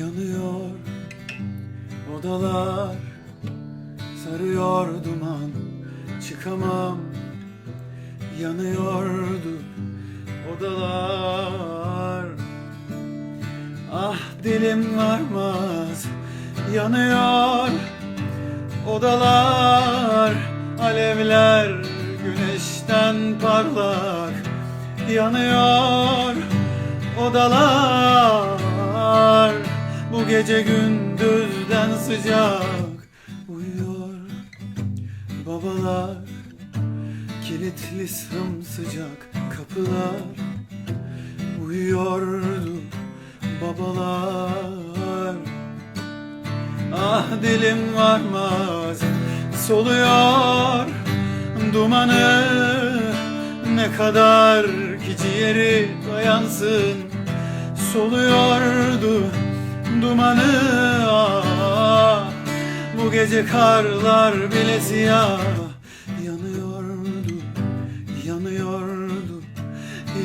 Yanıyor. Odalar Sarıyor duman Çıkamam. Yanıyordu odalar. Ah dilim varmaz Yanıyor. Odalar Alevler güneşten parlak. Yanıyor odalar gece gündüzden sıcak Uyuyor babalar. Kilitli sımsıcak kapılar Uyuyordu babalar. Ah dilim varmaz soluyor dumanı. Ne kadar ki ciğeri dayansın Soluyordu Gece karlar bile siyah. Yanıyordu, yanıyordu,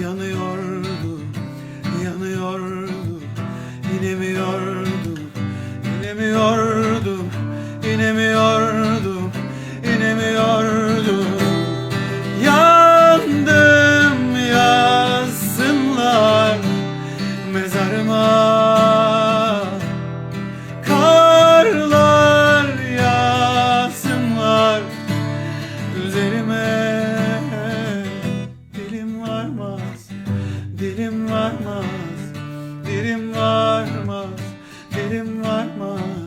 yanıyordu, yanıyordu İnemiyordu, inemiyordu, inemiyordu, varmaz, dilim varmaz, dilim varmaz